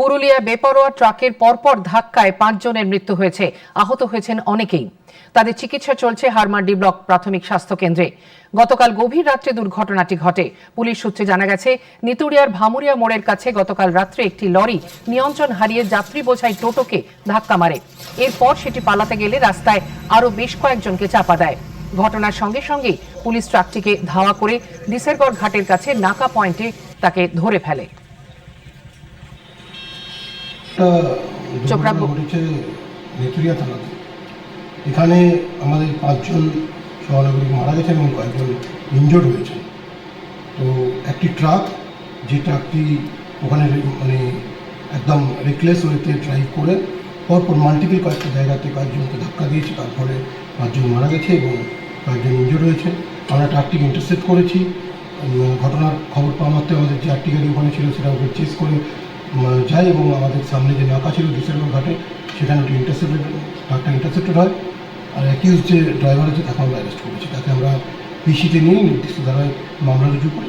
পুরুলিয়া বেপরোয়া ট্রাকের পরপর ধাক্কায় পাঁচজনের মৃত্যু হয়েছে। আহত হয়েছেন অনেকেই। তাদের চিকিৎসা চলছে হারমান্ডি ব্লক প্রাথমিক স্বাস্থ্য কেন্দ্রে। গতকাল গভীর রাত্রে দুর্ঘটনাটি ঘটে। পুলিশ সূত্রে জানা গেছে নিতুড়িয়ার ভামুরিয়া মোড়ের কাছে গতকাল রাত্রে একটি লরি নিয়ন্ত্রণ হারিয়ে যাত্রী বোঝাই টোটোকে ধাক্কা মারে। এরপর সেটি পালাতে গেলে রাস্তায় আরও বেশ কয়েকজনকে চাপা দেয়। ঘটনার সঙ্গে সঙ্গে পুলিশ ট্রাকটিকে ধাওয়া করে ডিসেরগড় ঘাটের কাছে নাকা পয়েন্টে তাকে ধরে ফেলে। ঘটেছে নেতুরিয়া থানাতে। এখানে আমাদের পাঁচজন সহনাগরিক মারা গেছেন এবং কয়েকজন ইনজোর্ড হয়েছেন। তো একটি ট্রাক যে ট্রাকটি ওখানে মানে একদম রেকলেস ওয়েতে ড্রাইভ করে পরপর মাল্টিপল কয়েকটা জায়গাতে কয়েকজনকে ধাক্কা দিয়েছে তার ফলে পাঁচজন মারা গেছে এবং কয়েকজন ইনজোর্ড হয়েছে। আমরা ট্রাকটিকে ইন্টারসেপ্ট করেছি। ঘটনার খবর পাওয়া মাত্রই আমাদের যে আটটি গাড়ি ওখানে ছিল সেটা ওকে চেস করে যায় এবং আমাদের সামনে যে নাকা ছিল ডিসেম্বর ঘাটে, সেখানে ওটি ইন্টারসেপ্টেড ট্রাকটা ইন্টারসেপ্টেড হয়। আর অ্যাকিউজ যে ড্রাইভার আছে তাকে আমরা অ্যারেস্ট করেছি। তাকে আমরা পিসিতে নিয়ে নির্দিষ্ট ধারায় মামলা রুজু করে